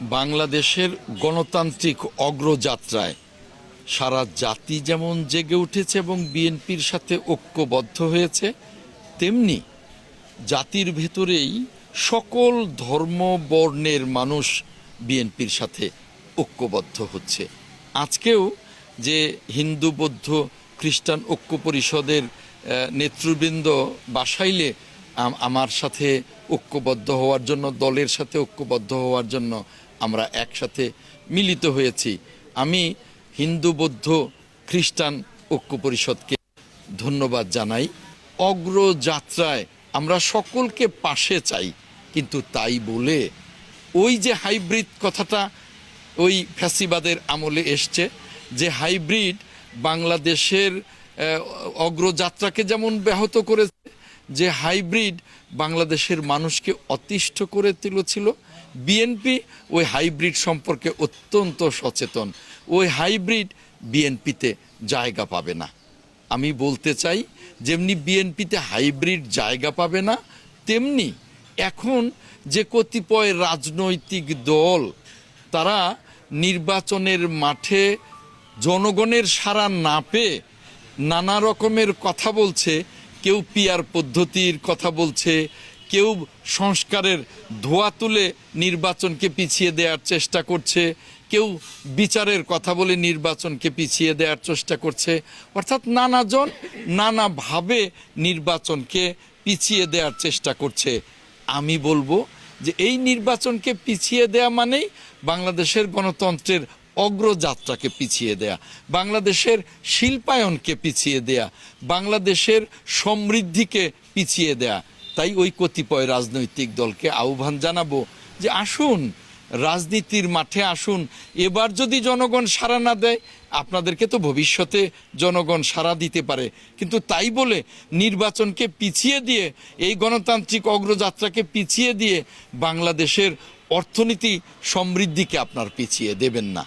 বাংলাদেশের গণতান্ত্রিক অগ্রযাত্রায় সারা জাতি যেমন জেগে উঠেছে এবং বিএনপির সাথে ঐক্যবদ্ধ হয়েছে, তেমনি জাতির ভেতরেই সকল ধর্ম বর্ণের মানুষ বিএনপির সাথে ঐক্যবদ্ধ হচ্ছে। আজকেও যে হিন্দু, বৌদ্ধ, খ্রিস্টান ঐক্য পরিষদের নেতৃবৃন্দ বাসাইলে আমার সাথে ঐক্যবদ্ধ হওয়ার জন্য, দলের সাথে ঐক্যবদ্ধ হওয়ার জন্য আমরা একসাথে মিলিত হয়েছি। আমি হিন্দু, বৌদ্ধ, খ্রিস্টান ঐক্য পরিষদকে ধন্যবাদ জানাই। অগ্রযাত্রায় আমরা সকলকে পাশে চাই, কিন্তু তাই বলে ওই যে হাইব্রিড কথাটা ওই ফ্যাসিবাদের আমলে এসছে যে হাইব্রিড বাংলাদেশের অগ্রযাত্রাকে যেমন ব্যাহত করেছে যে হাইব্রিড বাংলাদেশের মানুষকে অতিষ্ঠ করে তুলেছিল বিএনপি ওই হাইব্রিড সম্পর্কে অত্যন্ত সচেতন। ওই হাইব্রিড বিএনপিতে জায়গা পাবে না। আমি বলতে চাই, যেমনি বিএনপিতে হাইব্রিড জায়গা পাবে না, তেমনি এখন যে কতিপয় রাজনৈতিক দল, তারা নির্বাচনের মাঠে জনগণের সাড়া না পেয়ে নানা রকমের কথা বলছে কেউ পিয়ার পদ্ধতির কথা বলছে, কেউ সংস্কারের ধোয়া তুলে নির্বাচনকে পিছিয়ে দেওয়ার চেষ্টা করছে, কেউ বিচারের কথা বলে নির্বাচনকে পিছিয়ে দেওয়ার চেষ্টা করছে। অর্থাৎ নানাজন নানাভাবে নির্বাচনকে পিছিয়ে দেওয়ার চেষ্টা করছে। আমি বলব যে এই নির্বাচনকে পিছিয়ে দেয়া মানেই বাংলাদেশের গণতন্ত্রের অগ্রযাত্রাকে পিছিয়ে দেয়া, বাংলাদেশের শিল্পায়নকে পিছিয়ে দেয়া, বাংলাদেশের সমৃদ্ধিকে পিছিয়ে দেয়া। তাই ওই কতিপয় রাজনৈতিক দলকে আহ্বান জানাব যে আসুন, রাজনীতির মাঠে আসুন। এবার যদি জনগণ সাড়া না দেয়, আপনাদেরকে তো ভবিষ্যতে জনগণ সাড়া দিতে পারে। কিন্তু তাই বলে নির্বাচনকে পিছিয়ে দিয়ে, এই গণতান্ত্রিক অগ্রযাত্রাকে পিছিয়ে দিয়ে বাংলাদেশের অর্থনীতি সমৃদ্ধিকে আপনার পিছিয়ে দেবেন না।